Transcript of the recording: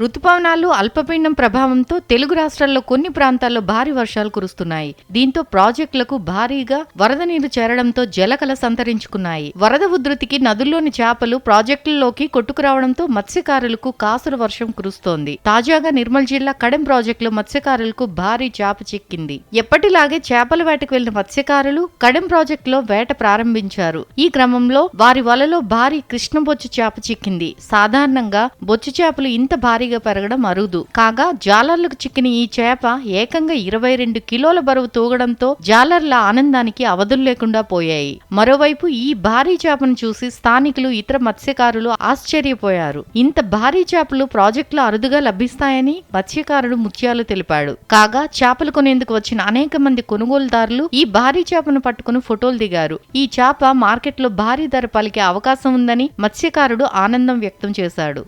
రుతుపవనాలు అల్పపీడనం ప్రభావంతో తెలుగు రాష్ట్రాల్లో కొన్ని ప్రాంతాల్లో భారీ వర్షాలు కురుస్తున్నాయి. దీంతో ప్రాజెక్టులకు భారీగా వరద నీరు చేరడంతో జలకల సంతరించుకున్నాయి. వరద ఉధృతికి నదుల్లోని చేపలు ప్రాజెక్టుల్లోకి కొట్టుకురావడంతో మత్స్యకారులకు కాసుల వర్షం కురుస్తోంది. తాజాగా నిర్మల్ జిల్లా కడెం ప్రాజెక్టులో మత్స్యకారులకు భారీ చేప చిక్కింది. ఎప్పటిలాగే చేపల వేటకు వెళ్ళిన మత్స్యకారులు కడెం ప్రాజెక్టులో వేట ప్రారంభించారు. ఈ క్రమంలో వారి వలలో భారీ కృష్ణబొచ్చు చేప చిక్కింది. సాధారణంగా బొచ్చు చేపలు ఇంత భారీ భారీగా పెరగడం అరుదు. కాగా జాలర్లకు చిక్కిన ఈ చేప ఏకంగా ఇరవై రెండు కిలోల బరువు తూగడంతో జాలర్ల ఆనందానికి అవధులు లేకుండా పోయాయి. మరోవైపు ఈ భారీ చేపను చూసి స్థానికులు ఇతర మత్స్యకారులు ఆశ్చర్యపోయారు. ఇంత భారీ చేపలు ప్రాజెక్టులో అరుదుగా లభిస్తాయని మత్స్యకారుడు ముత్యాలు తెలిపాడు. కాగా చేపలు కొనేందుకు వచ్చిన అనేక మంది కొనుగోలుదారులు ఈ భారీ చేపను పట్టుకుని ఫోటోలు దిగారు. ఈ చేప మార్కెట్లో భారీ ధర పలికే అవకాశం ఉందని మత్స్యకారుడు ఆనందం వ్యక్తం చేశాడు.